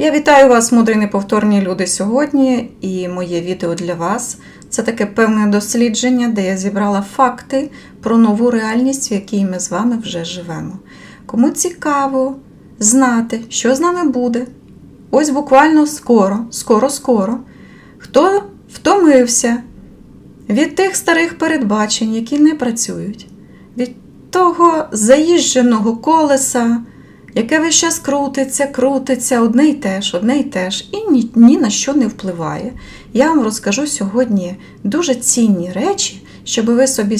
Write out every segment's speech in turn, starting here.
Я вітаю вас, мудрі неповторні люди, сьогодні, і моє відео для вас. Це таке певне дослідження, де я зібрала факти про нову реальність, в якій ми з вами вже живемо. Кому цікаво знати, що з нами буде, ось буквально скоро, скоро-скоро, хто втомився від тих старих передбачень, які не працюють, від того заїждженого колеса, яке весь час крутиться, крутиться, одне й те ж, одне й те ж, і ні, ні на що не впливає. Я вам розкажу сьогодні дуже цінні речі, щоб ви собі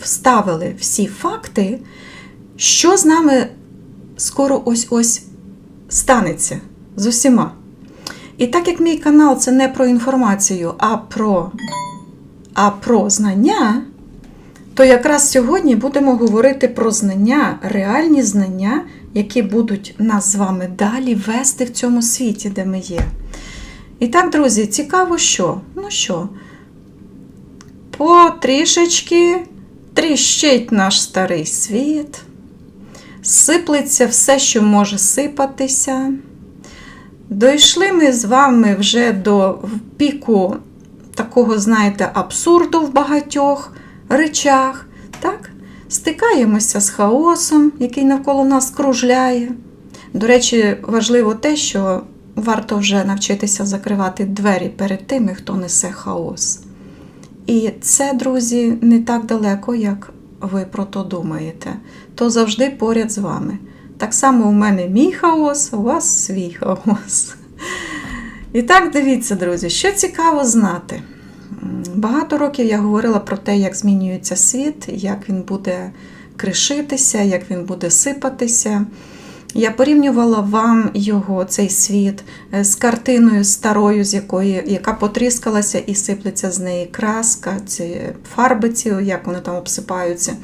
вставили всі факти, що з нами скоро ось-ось станеться з усіма. І так як мій канал це не про інформацію, а про, а про знання, то якраз сьогодні будемо говорити про знання, реальні знання, які будуть нас з вами далі вести в цьому світі, де ми є. І так, друзі, цікаво, що? Ну що, потрішечки тріщить наш старий світ, сиплеться все, що може сипатися. Дійшли ми з вами вже до піку такого, знаєте, абсурду в багатьох речах. так? Стикаємося з хаосом, який навколо нас кружляє. До речі, важливо те, що варто вже навчитися закривати двері перед тими, хто несе хаос. І це, друзі, не так далеко, як ви про то думаєте. То завжди поряд з вами. Так само у мене мій хаос, у вас свій хаос. І так, дивіться, друзі, що цікаво знати. Багато років я говорила про те, як змінюється світ, як він буде кришитися, як він буде сипатися. Я порівнювала вам його, цей світ, з картиною старою, з якої, яка потріскалася і сиплеться з неї краска, ці фарби, ці, як вони там обсипаються.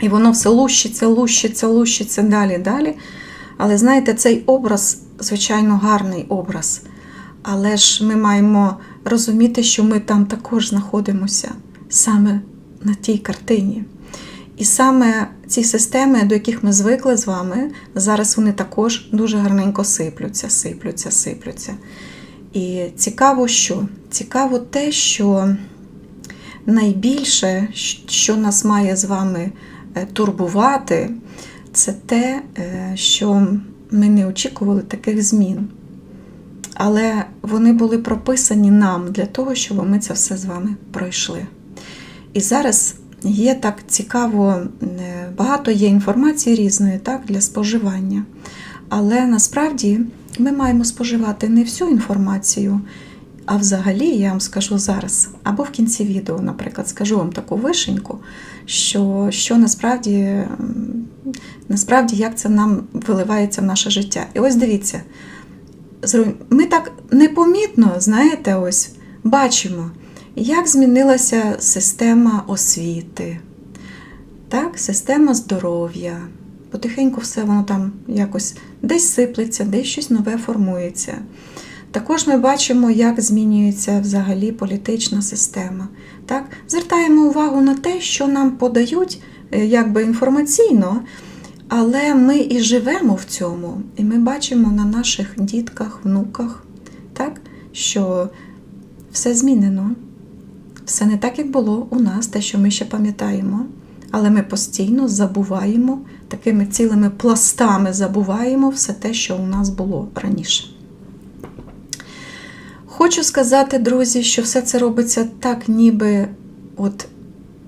І воно все лущиться, лущиться, лущиться далі, далі. Але знаєте, цей образ, звичайно, гарний образ. Але ж ми маємо розуміти, що ми там також знаходимося саме на тій картині. І саме ці системи, до яких ми звикли з вами, зараз вони також дуже гарненько сиплються, сиплються, сиплються. І цікаво, що? Цікаво те, що найбільше, що нас має з вами турбувати, це те, що ми не очікували таких змін. Але вони були прописані нам для того, щоб ми це все з вами пройшли. І зараз є так цікаво, багато є інформації різної так, для споживання. Але насправді ми маємо споживати не всю інформацію, а взагалі, я вам скажу зараз, або в кінці відео, наприклад, скажу вам таку вишеньку, що що насправді, насправді як це нам виливається в наше життя. І ось дивіться ми так непомітно, знаєте, ось бачимо, як змінилася система освіти, так, система здоров'я. Потихеньку все воно там якось десь сиплеться, десь щось нове формується. Також ми бачимо, як змінюється взагалі політична система. Так? Звертаємо увагу на те, що нам подають якби інформаційно. Але ми і живемо в цьому, і ми бачимо на наших дітках, внуках, так, що все змінено. Все не так, як було у нас, те, що ми ще пам'ятаємо. Але ми постійно забуваємо, такими цілими пластами забуваємо все те, що у нас було раніше. Хочу сказати, друзі, що все це робиться так, ніби от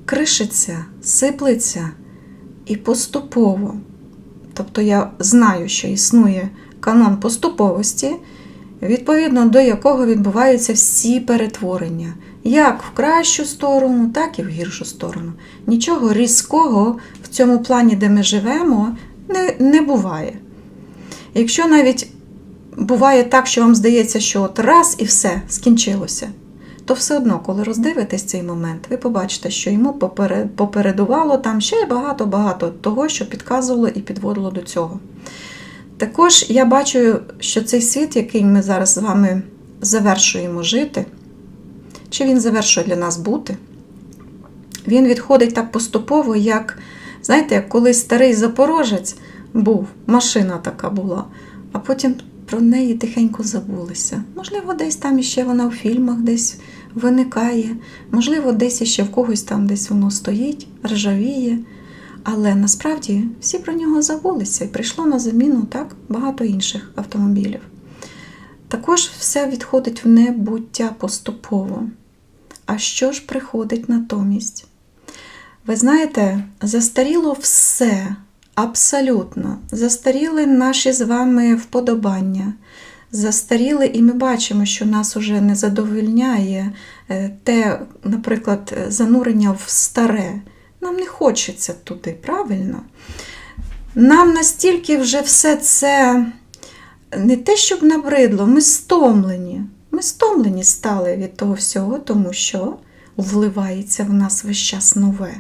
кришиться, сиплеться і поступово. Тобто я знаю, що існує канон поступовості, відповідно до якого відбуваються всі перетворення, як в кращу сторону, так і в гіршу сторону. Нічого різкого в цьому плані, де ми живемо, не, не буває. Якщо навіть буває так, що вам здається, що от раз і все скінчилося, то все одно, коли роздивитесь цей момент, ви побачите, що йому попередувало там ще багато-багато того, що підказувало і підводило до цього. Також я бачу, що цей світ, який ми зараз з вами завершуємо жити, чи він завершує для нас бути, він відходить так поступово, як, знаєте, як колись старий запорожець був, машина така була, а потім про неї тихенько забулися. Можливо, десь там іще вона в фільмах десь виникає, можливо, десь іще в когось там десь воно стоїть, ржавіє. Але насправді всі про нього забулися і прийшло на заміну так багато інших автомобілів. Також все відходить в небуття поступово. А що ж приходить натомість? Ви знаєте, застаріло все, абсолютно. Застаріли наші з вами вподобання. Застаріли, і ми бачимо, що нас уже не задовольняє е, те, наприклад, занурення в старе. Нам не хочеться туди, правильно? Нам настільки вже все це не те, щоб набридло, ми стомлені. Ми стомлені стали від того всього, тому що вливається в нас весь час нове.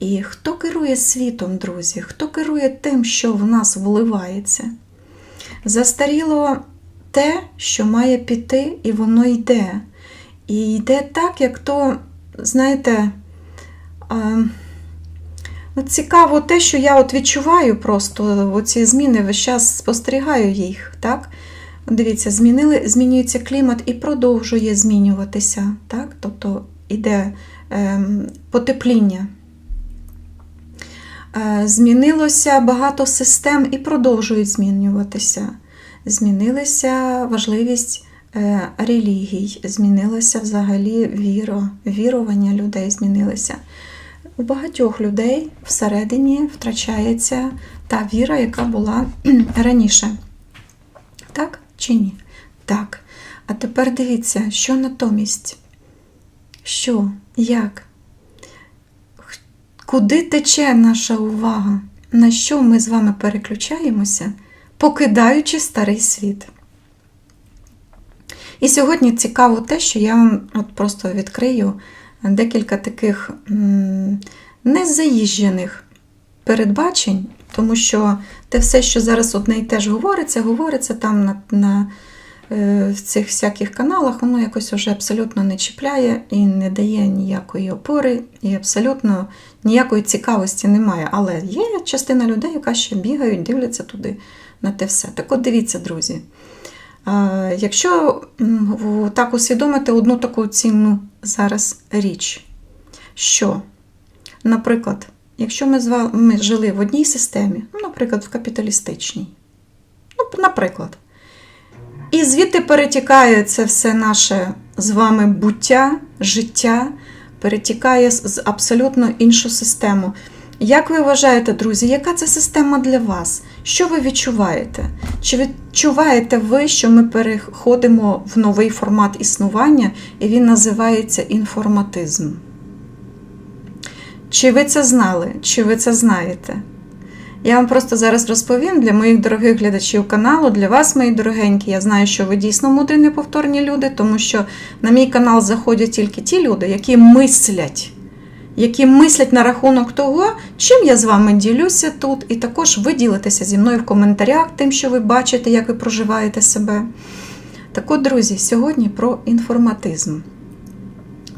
І хто керує світом, друзі? Хто керує тим, що в нас вливається? Застаріло те, що має піти, і воно йде. І йде так, як то, знаєте, а, цікаво те, що я от відчуваю просто оці зміни, весь час спостерігаю їх. так? Дивіться, змінили, змінюється клімат і продовжує змінюватися. так? Тобто йде ем, потепління. Е, Змінилося багато систем і продовжують змінюватися. Змінилася важливість е, релігій, змінилося взагалі віро, вірування людей змінилися. У багатьох людей всередині втрачається та віра, яка була раніше. Так чи ні? Так. А тепер дивіться, що натомість? Що? Як? Куди тече наша увага? На що ми з вами переключаємося, покидаючи старий світ? І сьогодні цікаво те, що я вам от просто відкрию декілька таких незаїжджених передбачень, тому що те все, що зараз одне і теж говориться, говориться там на, на е, в цих всяких каналах, воно якось вже абсолютно не чіпляє і не дає ніякої опори, і абсолютно ніякої цікавості немає. Але є частина людей, яка ще бігають, дивляться туди на те все. Так от дивіться, друзі. Якщо так усвідомити одну таку цінну зараз річ, що, наприклад, якщо ми з вами жили в одній системі, ну, наприклад, в капіталістичній, ну, наприклад, і звідти перетікає це все наше з вами буття, життя, перетікає з абсолютно іншу систему. Як ви вважаєте, друзі, яка це система для вас? Що ви відчуваєте? Чи відчуваєте ви, що ми переходимо в новий формат існування, і він називається інформатизм? Чи ви це знали? Чи ви це знаєте? Я вам просто зараз розповім для моїх дорогих глядачів каналу, для вас, мої дорогенькі. Я знаю, що ви дійсно мудрі неповторні люди, тому що на мій канал заходять тільки ті люди, які мислять, які мислять на рахунок того, чим я з вами ділюся тут, і також ви ділитеся зі мною в коментарях, тим, що ви бачите, як ви проживаєте себе. Так от, друзі, сьогодні про інформатизм.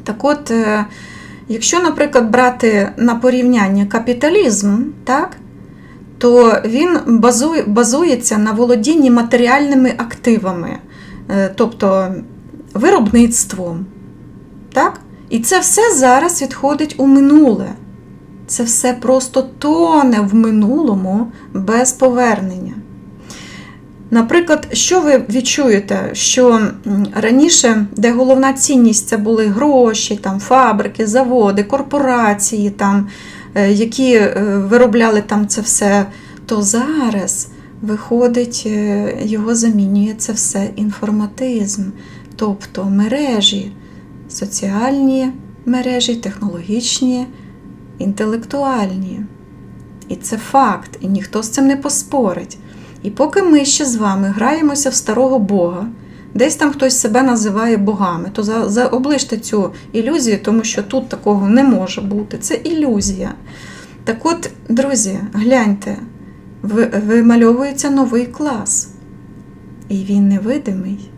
Так от, е, якщо, наприклад, брати на порівняння капіталізм, так, то він базує, базується на володінні матеріальними активами, е, тобто виробництвом. Так? І це все зараз відходить у минуле. Це все просто тоне в минулому без повернення. Наприклад, що ви відчуєте, що раніше, де головна цінність це були гроші, там, фабрики, заводи, корпорації, там, е, які е, виробляли там це все, то зараз виходить, е, його замінює це все інформатизм, тобто мережі, соціальні мережі, технологічні, інтелектуальні. І це факт, і ніхто з цим не поспорить. І поки ми ще з вами граємося в старого Бога, десь там хтось себе називає богами, то за, за, цю ілюзію, тому що тут такого не може бути. Це ілюзія. Так от, друзі, гляньте, вимальовується новий клас. І він невидимий.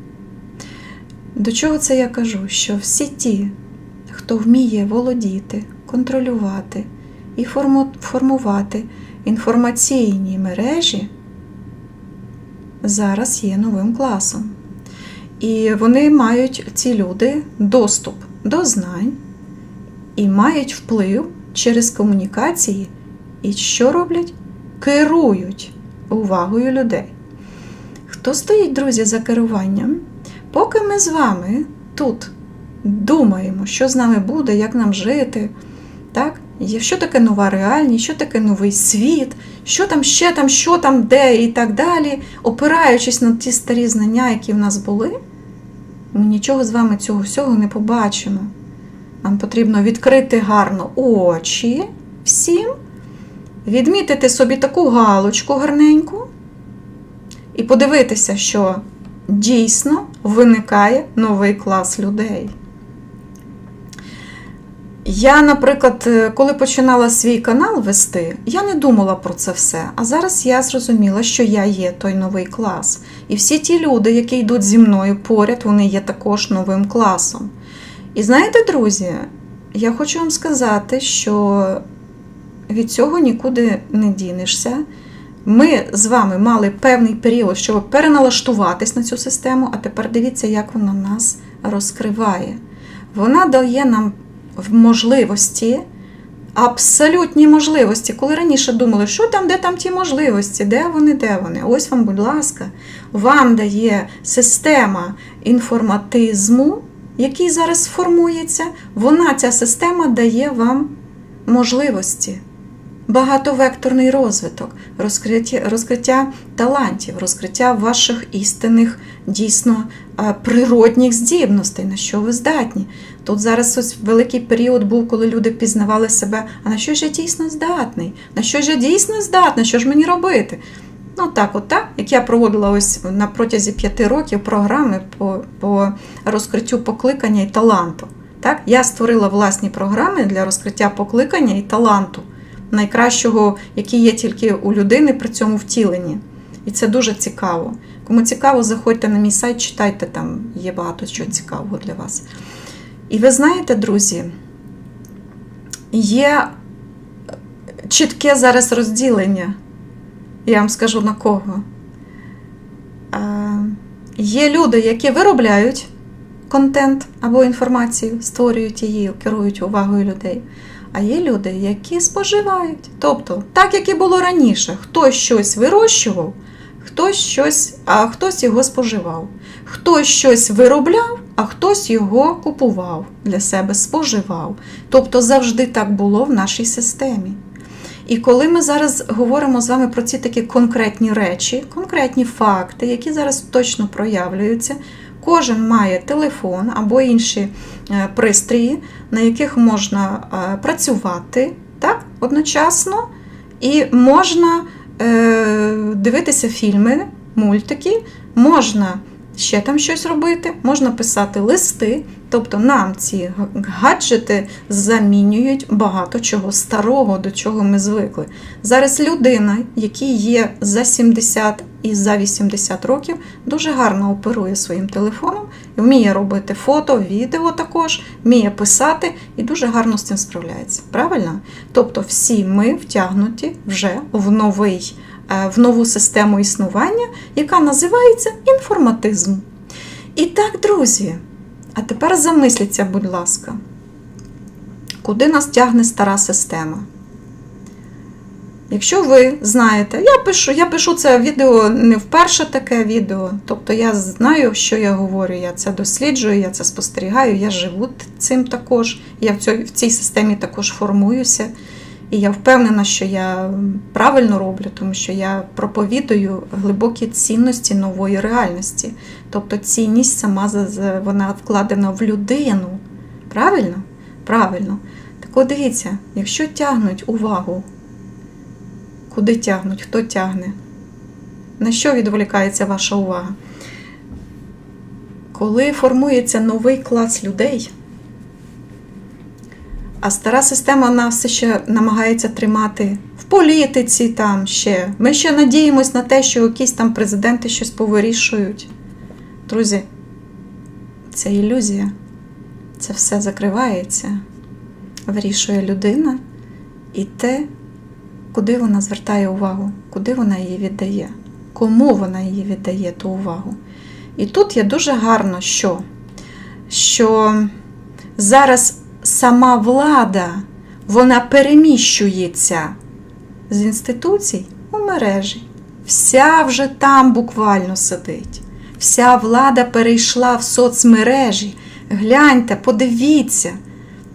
До чого це я кажу? Що всі ті, хто вміє володіти, контролювати і форму- формувати інформаційні мережі, зараз є новим класом. І вони мають, ці люди, доступ до знань і мають вплив через комунікації. І що роблять? Керують увагою людей. Хто стоїть, друзі, за керуванням? Поки ми з вами тут думаємо, що з нами буде, як нам жити, так? Що таке нова реальність, що таке новий світ, що там ще там, що там, де і так далі, опираючись на ті старі знання, які в нас були, ми нічого з вами цього всього не побачимо. Нам потрібно відкрити гарно очі всім, відмітити собі таку галочку гарненьку і подивитися, що дійсно виникає новий клас людей. Я, наприклад, е, коли починала свій канал вести, я не думала про це все. А зараз я зрозуміла, що я є той новий клас. І всі ті люди, які йдуть зі мною поряд, вони є також новим класом. І знаєте, друзі, я хочу вам сказати, що від цього нікуди не дінешся. Ми з вами мали певний період, щоб переналаштуватись на цю систему, а тепер дивіться, як вона нас розкриває. Вона дає нам можливості, абсолютні можливості, коли раніше думали, що там, де там ті можливості, де вони, де вони. Ось вам, будь ласка, вам дає система інформатизму, який зараз формується. Вона, ця система, дає вам можливості. Багатовекторний розвиток, розкриття, розкриття талантів, розкриття ваших істинних, дійсно природних здібностей, на що ви здатні. Тут зараз ось великий період був, коли люди пізнавали себе, а на що ж я дійсно здатний? На що ж я дійсно здатна? Що ж мені робити? Ну так, от так, як я проводила ось на протязі п'яти років програми по, по розкриттю покликання і таланту. Так? Я створила власні програми для розкриття покликання і таланту, найкращого, який є тільки у людини при цьому втіленні. І це дуже цікаво. Кому цікаво, заходьте на мій сайт, читайте, там є багато чого цікавого для вас. І ви знаєте, друзі, є чітке зараз розділення. Я вам скажу на кого. Е, Є люди, які виробляють контент або інформацію, створюють її, керують увагою людей. А є люди, які споживають. Тобто, так як і було раніше, хтось щось вирощував, хтось щось, а хтось його споживав. Хтось щось виробляв, а хтось його купував для себе, споживав. Тобто завжди так було в нашій системі. І коли ми зараз говоримо з вами про ці такі конкретні речі, конкретні факти, які зараз точно проявлюються, кожен має телефон або інші е, пристрої, на яких можна е, працювати так, одночасно, і можна е, дивитися фільми, мультики, можна ще там щось робити, можна писати листи. Тобто нам ці гаджети замінюють багато чого старого, до чого ми звикли. Зараз людина, якій є за 70 і за 80 років, дуже гарно оперує своїм телефоном, вміє робити фото, відео також, вміє писати і дуже гарно з цим справляється. Правильно? Тобто всі ми втягнуті вже в новий, в нову систему існування, яка називається інформатизм. І так, друзі. А тепер замисліться, будь ласка, куди нас тягне стара система? Якщо ви знаєте, я пишу я пишу це відео не вперше таке відео, тобто я знаю, що я говорю, я це досліджую, я це спостерігаю, я живу цим також, я в цій системі також формуюся. І я впевнена, що я правильно роблю, тому що я проповідую глибокі цінності нової реальності. Тобто цінність сама вона вкладена в людину. Правильно? Правильно. Так от дивіться, якщо тягнуть увагу, куди тягнуть, хто тягне? На що відволікається ваша увага? Коли формується новий клас людей, а стара система нас все ще намагається тримати в політиці там ще. Ми ще надіємось на те, що якісь там президенти щось повирішують. Друзі, це ілюзія. Це все закривається, вирішує людина і те, куди вона звертає увагу, куди вона її віддає. кому вона її віддає ту увагу. І тут є дуже гарно, що, що зараз сама влада вона переміщується з інституцій у мережі. Вся вже там буквально сидить. Вся влада перейшла в соцмережі. Гляньте, подивіться,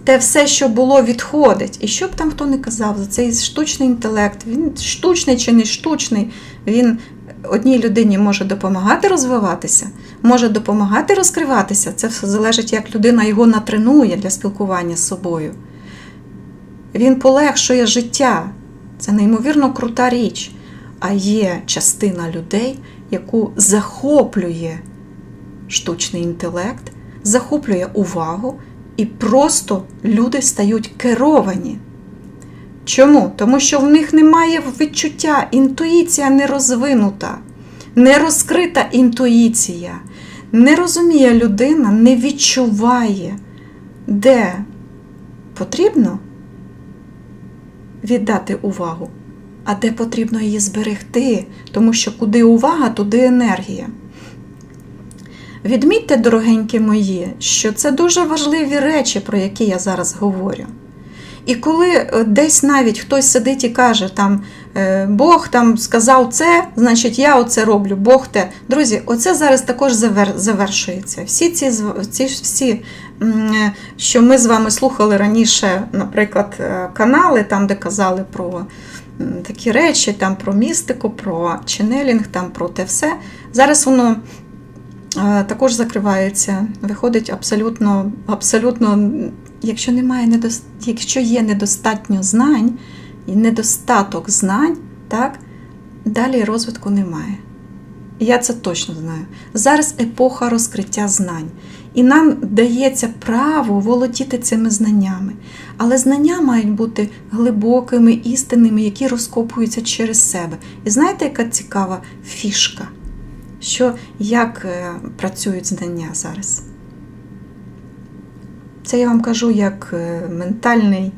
те все, що було, відходить. І що б там хто не казав, за цей штучний інтелект, він штучний чи не штучний, він одній людині може допомагати розвиватися, може допомагати розкриватися. Це все залежить, як людина його натренує для спілкування з собою. Він полегшує життя. Це неймовірно крута річ. А є частина людей, яку захоплює штучний інтелект, захоплює увагу, і просто люди стають керовані. Чому? Тому що в них немає відчуття, інтуїція не розвинута, не розкрита інтуїція. Не розуміє людина, не відчуває, де потрібно віддати увагу, а де потрібно її зберегти, тому що куди увага, туди енергія. Відмітьте, дорогенькі мої, що це дуже важливі речі, про які я зараз говорю. І коли е, десь навіть хтось сидить і каже, там, е, Бог там сказав це, значить я оце роблю, Бог те. Друзі, оце зараз також завершується. Всі ці, ці всі, е, що ми з вами слухали раніше, наприклад, канали, там, де казали про такі речі, там про містику, про ченелінг, там про те все. Зараз воно також закривається. Виходить абсолютно, абсолютно, якщо немає недос... якщо є недостатньо знань і недостаток знань, так, далі розвитку немає. Я це точно знаю. Зараз епоха розкриття знань. І нам дається право володіти цими знаннями. Але знання мають бути глибокими, істинними, які розкопуються через себе. І знаєте, яка цікава фішка? Що як е, працюють знання зараз? Це я вам кажу як е, ментальний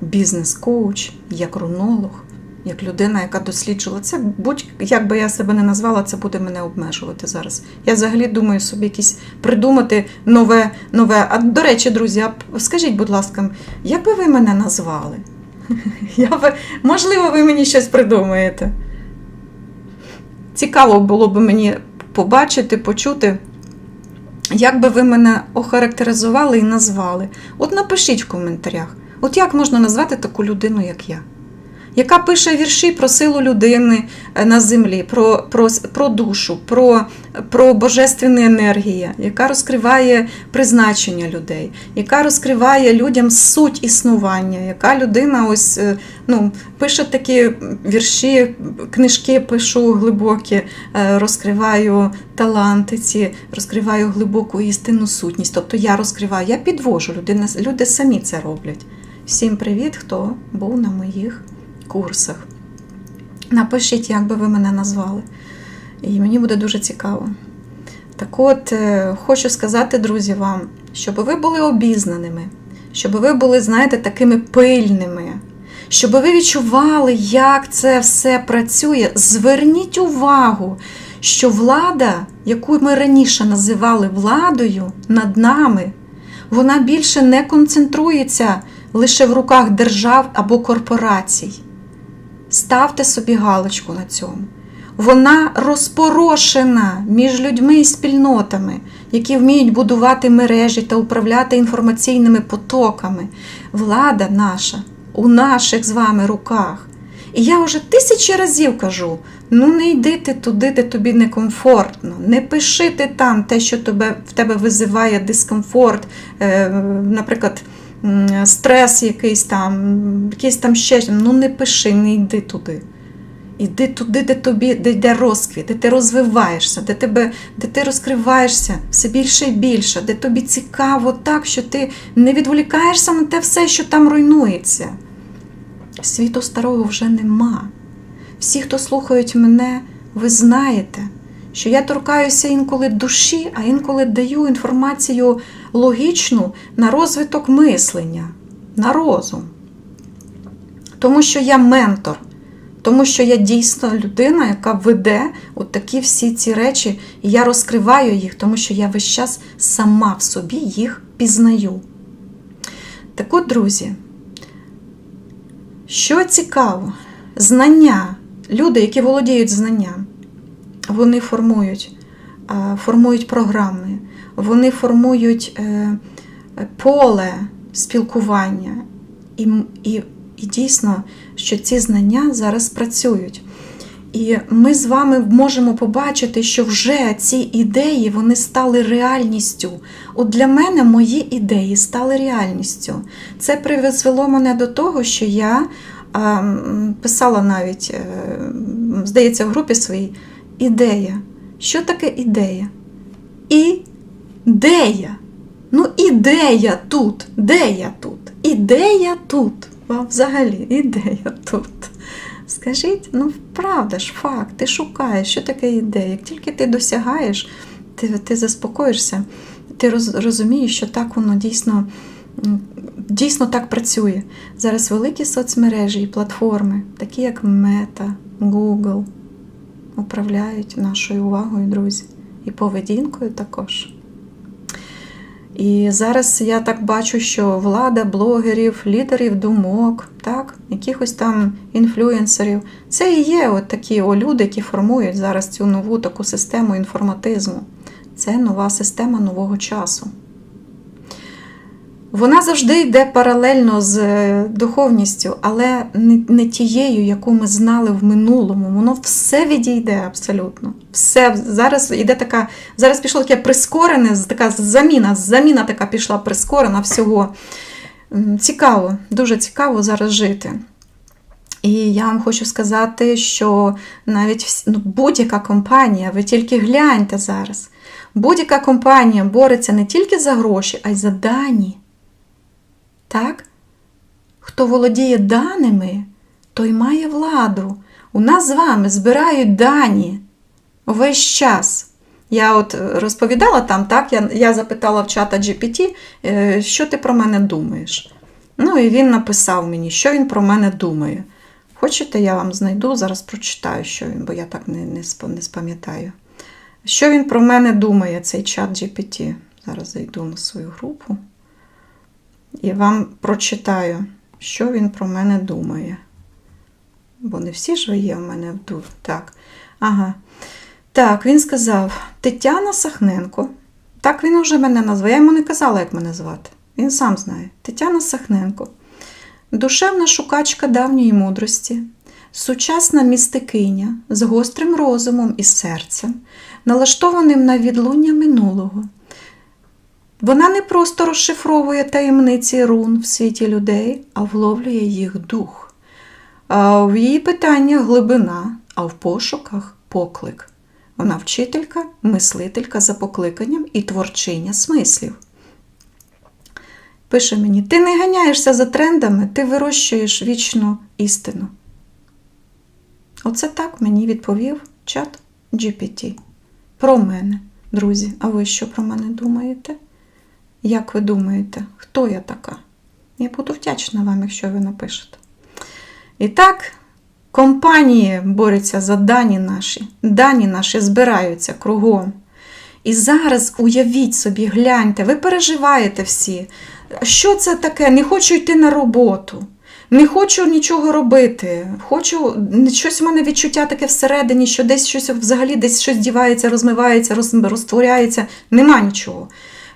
бізнес-коуч, як рунолог, як людина, яка досліджувала це. Будь-як би я себе не назвала, це буде мене обмежувати зараз. Я взагалі думаю собі якісь придумати нове. нове. А до речі, друзі, скажіть, будь ласка, як би ви мене назвали? Я би, можливо, ви мені щось придумаєте. Цікаво було б мені побачити, почути, як би ви мене охарактеризували і назвали. От напишіть в коментарях, от як можна назвати таку людину, як я, яка пише вірші про силу людини е, на землі, про, про, про душу, про, про божественні енергії, яка розкриває призначення людей, яка розкриває людям суть існування, яка людина ось е, ну, пише такі вірші, книжки пишу глибокі, е, розкриваю таланти ці, розкриваю глибоку істинну сутність. Тобто я розкриваю, я підвожу, люди, люди самі це роблять. Всім привіт, хто був на моїх курсах. Напишіть, як би ви мене назвали. І мені буде дуже цікаво. Так от, е, хочу сказати, друзі, вам, щоб ви були обізнаними, щоб ви були, знаєте, такими пильними, щоб ви відчували, як це все працює. Зверніть увагу, що влада, яку ми раніше називали владою над нами, вона більше не концентрується лише в руках держав або корпорацій. Ставте собі галочку на цьому. Вона розпорошена між людьми і спільнотами, які вміють будувати мережі та управляти інформаційними потоками. Влада наша у наших з вами руках. І я вже тисячі разів кажу: ну не йди ти туди, де тобі некомфортно, не пиши ти там те, що тебе, в тебе визиває дискомфорт, е, наприклад, стрес якийсь там, якийсь там ще, ну не пиши, не йди туди. Іди туди, де тобі де йде розквіт, де ти розвиваєшся, де, тебе, де ти розкриваєшся все більше і більше, де тобі цікаво так, що ти не відволікаєшся на те все, що там руйнується. Світу старого вже нема. Всі, хто слухають мене, ви знаєте, що я торкаюся інколи душі, а інколи даю інформацію логічну на розвиток мислення, на розум. Тому що я ментор. Тому що я дійсно людина, яка веде от такі всі ці речі, і я розкриваю їх, тому що я весь час сама в собі їх пізнаю. Так от, друзі, що цікаво, знання, люди, які володіють знанням, вони формують, е, формують програми, вони формують е, поле спілкування. І, і, і дійсно, що ці знання зараз працюють. І ми з вами можемо побачити, що вже ці ідеї вони стали реальністю. От для мене мої ідеї стали реальністю. Це призвело мене до того, що я писала навіть, е, здається, в групі своїй ідея. Що таке ідея? Ідея. Ну, ідея тут. Де я тут? Ідея тут. Вам взагалі ідея тут. Скажіть, ну правда ж, факт, ти шукаєш, що таке ідея. Як тільки ти досягаєш, ти, ти заспокоїшся, ти роз, розумієш, що так воно дійсно, дійсно так працює. Зараз великі соцмережі і платформи, такі як Meta, Google, управляють нашою увагою, друзі, і поведінкою також. І зараз я так бачу, що влада блогерів, лідерів думок, так, якихось там інфлюенсерів, це і є от такі о люди, які формують зараз цю нову таку систему інформатизму. Це нова система нового часу. Вона завжди йде паралельно з е, духовністю, але не, тією, яку ми знали в минулому. Воно все відійде абсолютно. Все зараз йде така. Зараз пішло таке прискорене, така заміна, заміна така пішла прискорена всього. Цікаво, дуже цікаво зараз жити. І я вам хочу сказати, що навіть ну, будь-яка компанія, ви тільки гляньте зараз, будь-яка компанія бореться не тільки за гроші, а й за дані. Так? Хто володіє даними, той має владу. У нас з вами збирають дані весь час. Я от е, розповідала там, так, я, я запитала в чата GPT, е, що ти про мене думаєш. Ну, і він написав мені, що він про мене думає. Хочете, я вам знайду, зараз прочитаю, що він, бо я так не, не, не спам'ятаю. Що він про мене думає, цей чат GPT? Зараз зайду на свою групу і вам прочитаю, що він про мене думає. Бо не всі ж ви є в мене тут. Так. Ага. Так, він сказав: Тетяна Сахненко. Так він уже мене назвав. Я йому не казала, як мене звати. Він сам знає. Тетяна Сахненко. Душевна шукачка давньої мудрості, сучасна містикиня з гострим розумом і серцем, налаштованим на відлуння минулого. Вона не просто розшифровує таємниці рун в світі людей, а вловлює їх дух. А в її питаннях глибина, а в пошуках поклик. Вона вчителька, мислителька за покликанням і творчиня смислів. Пише мені: ти не ганяєшся за трендами, ти вирощуєш вічну істину. Оце так мені відповів чат GPT. Про мене, друзі. А ви що про мене думаєте? Як ви думаєте, хто я така? Я буду вдячна вам, якщо ви напишете. І так, компанії борються за дані наші. Дані наші збираються кругом. І зараз уявіть собі, гляньте, ви переживаєте всі. Що це таке? Не хочу йти на роботу. Не хочу нічого робити. Хочу щось у мене відчуття таке всередині, що десь щось взагалі десь щось дівається, розмивається, розтворяється. Нема нічого.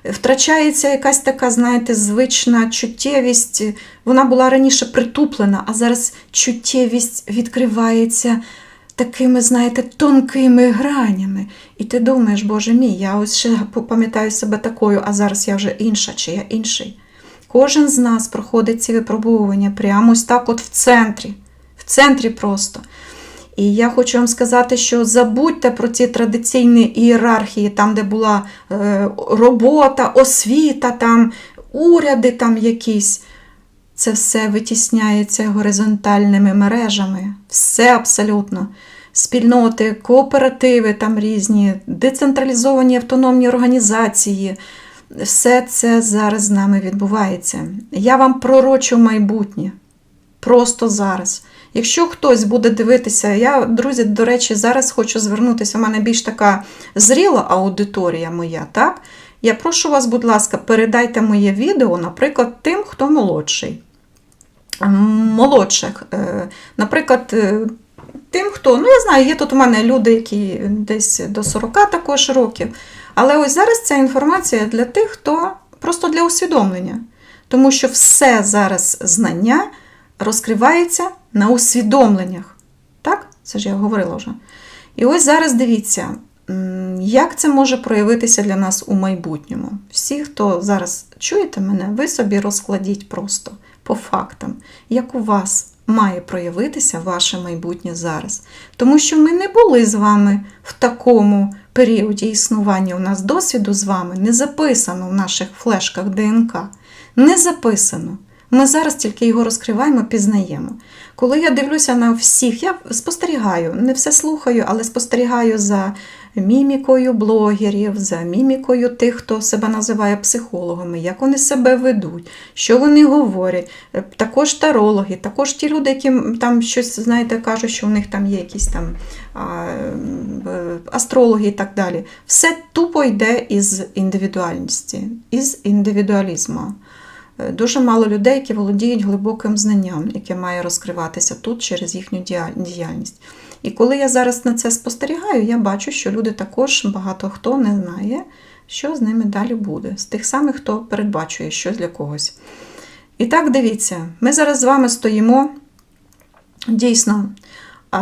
Втрачається якась така, знаєте, звична чуттєвість. Вона була раніше притуплена, а зараз чуттєвість відкривається такими, знаєте, тонкими гранями. І ти думаєш, Боже мій, я ось ще пам'ятаю себе такою, а зараз я вже інша, чи я інший. Кожен з нас проходить ці випробовування прямо ось так, от в центрі, в центрі просто. І я хочу вам сказати, що забудьте про ці традиційні ієрархії, там, де була е, робота, освіта, там, уряди там якісь. Це все витісняється горизонтальними мережами. Все абсолютно. Спільноти, кооперативи там різні, децентралізовані автономні організації. Все це зараз з нами відбувається. Я вам пророчу майбутнє. Просто зараз. Якщо хтось буде дивитися, я, друзі, до речі, зараз хочу звернутися. У мене більш така зріла аудиторія моя, так? Я прошу вас, будь ласка, передайте моє відео, наприклад, тим, хто молодший. Молодших. Е, Наприклад, е, тим, хто, ну я знаю, є тут у мене люди, які десь до 40 також років. Але ось зараз ця інформація для тих, хто просто для усвідомлення. Тому що все зараз знання розкривається на усвідомленнях. Так? Це ж я говорила вже. І ось зараз дивіться, як це може проявитися для нас у майбутньому. Всі, хто зараз чуєте мене, ви собі розкладіть просто по фактам, як у вас має проявитися ваше майбутнє зараз. Тому що ми не були з вами в такому періоді існування. У нас досвіду з вами не записано в наших флешках ДНК. Не записано. Ми зараз тільки його розкриваємо, пізнаємо. Коли я дивлюся на всіх, я спостерігаю, не все слухаю, але спостерігаю за мімікою блогерів, за мімікою тих, хто себе називає психологами, як вони себе ведуть, що вони говорять. Е, Також тарологи, також ті люди, які там щось, знаєте, кажуть, що у них там є якісь там е, астрологи і так далі. Все тупо йде із індивідуальності, із індивідуалізму. Е, Дуже мало людей, які володіють глибоким знанням, яке має розкриватися тут через їхню діяльність. І коли я зараз на це спостерігаю, я бачу, що люди також багато хто не знає, що з ними далі буде, з тих самих, хто передбачує щось для когось. І так, дивіться, ми зараз з вами стоїмо дійсно е,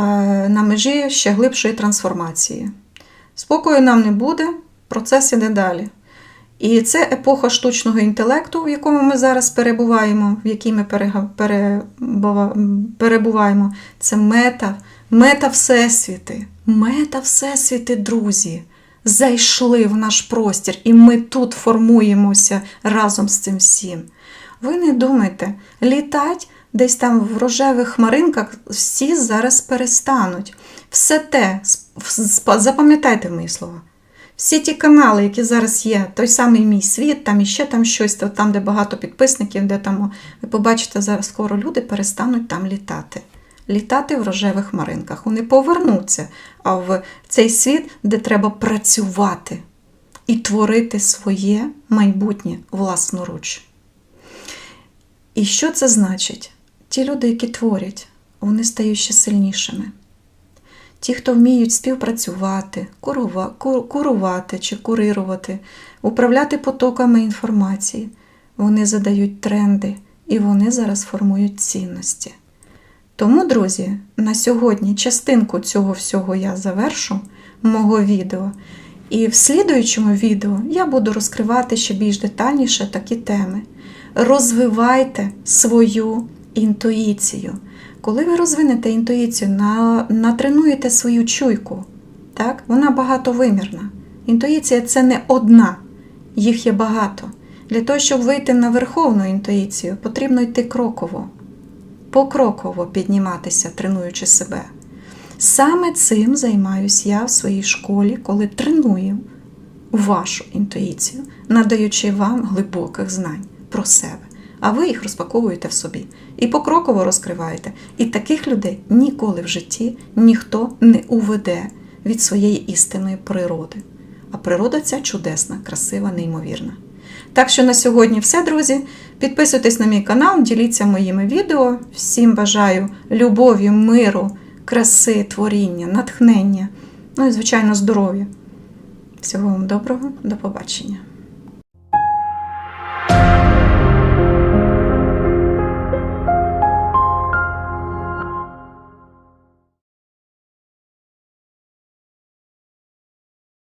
на межі ще глибшої трансформації. Спокою нам не буде, процес іде далі. І це епоха штучного інтелекту, в якому ми зараз перебуваємо, в якій ми перебуваємо. Це мета, мета Всесвіти. Мета Всесвіти, друзі, зайшли в наш простір, і ми тут формуємося разом з цим всім. Ви не думайте, літать десь там в рожевих хмаринках всі зараз перестануть. Все те, запам'ятайте мої слова. Всі ті канали, які зараз є, той самий мій світ, там іще там щось, там, де багато підписників, де там, ви побачите, зараз скоро люди перестануть там літати. Літати в рожевих хмаринках. Вони повернуться а в цей світ, де треба працювати і творити своє майбутнє власноруч. І що це значить? Ті люди, які творять, вони стають ще сильнішими. Ті, хто вміють співпрацювати, курува- ку- курувати чи курирувати, управляти потоками інформації, вони задають тренди і вони зараз формують цінності. Тому, друзі, на сьогодні частинку цього всього я завершу мого відео. І в слідуючому відео я буду розкривати ще більш детальніше такі теми. Розвивайте свою інтуїцію. Коли ви розвинете інтуїцію, на, натренуєте свою чуйку, так, вона багатовимірна. Інтуїція це не одна, їх є багато. Для того, щоб вийти на верховну інтуїцію, потрібно йти кроково, покроково підніматися, тренуючи себе. Саме цим займаюсь я в своїй школі, коли треную вашу інтуїцію, надаючи вам глибоких знань про себе. А ви їх розпаковуєте в собі і покроково розкриваєте. І таких людей ніколи в житті ніхто не уведе від своєї істинної природи. А природа ця чудесна, красива, неймовірна. Так що на сьогодні все, друзі. Підписуйтесь на мій канал, діліться моїми відео. Всім бажаю любові, миру, краси, творіння, натхнення, ну і, звичайно, здоров'я. Всього вам доброго, до побачення.